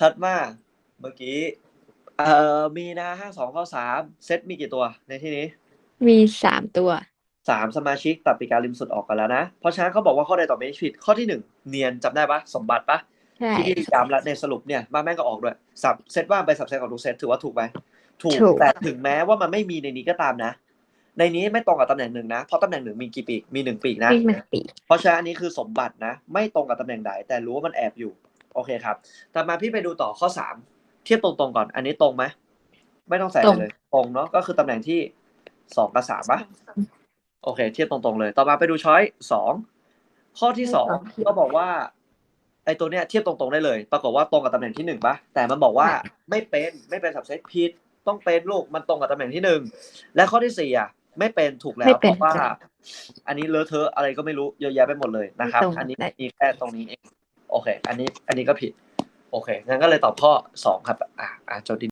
ถัดมาเมื่อกี้เอ่อมีนะห้าสองข้อสามเซตมีกี่ตัวในที่นี้ มีสามตัวสามสมาชิกตัดปีการริมสุดออกกันแล้วนะ เพราะฉะนั้นเขาบอกว่าข้อใดตอบไม่ผิดข้อที่หนึ่งเนียนจำได้ปะสมบัติปะใช่ที่ย้ำแล้วในสรุปเนี่ยมาแม่งก็ออกด้วยสับเซตว่างไปสับเซตของทุกเซตถือว่าถูกไหมถูกถูกแต่ถึงแม้ว่ามันไม่มีในนี้ก็ตามนะ ในนี้ไม่ตรงกับตำแหน่งหนึ่งนะ เพราะตำแหน่งหนึ่งมีกี่ปีกมีหนึ่งปีกนะวิ่งมันปีกเพราะฉะนั้นอันนี้คือสมบัตินะ ไม่ตรงกับตำแหน่งใดแต่รู้ว่ามันแอบอยู่ โอเคครับ ต่อมาพี่ไปดูต่อข้อสามเทียบตรงๆก่อน อันนี้ตรงไหม ไม่ต้องใส่อะไรเลย ตรงเนาะ ก็คือตำแหน่งที่สองกับสามปะโอเค เทียบตรงๆเลย ต่อมาไปดูช้อยสอง ข้อที่สองก็บอกว่า ไอ้ตัวเนี้ยเทียบตรงๆได้เลย ปรากฏว่าตรงกับตำแหน่งที่หนึ่งปะแต่มันบอกว่าไม่เป็น ไม่เป็นสับเซตผิด ต้องเป็นลูก มันตรงกับตำแหน่งที่หนึ่ง และข้อที่สี่อะไม่เป็นถูกแล้วไม่เพเป็นราะว่าจ้ะอันนี้เลอะเทอะอะไรก็ไม่รู้เยอะแยะไปหมดเลยนะครับไม่ตรงอันนี้ได้มีแค่ตรงนี้เอง โอเค อันนี้อันนี้ก็ผิด โอเคงั้นก็เลยตอบข้อสองครับ อ่าอ่าโจดิน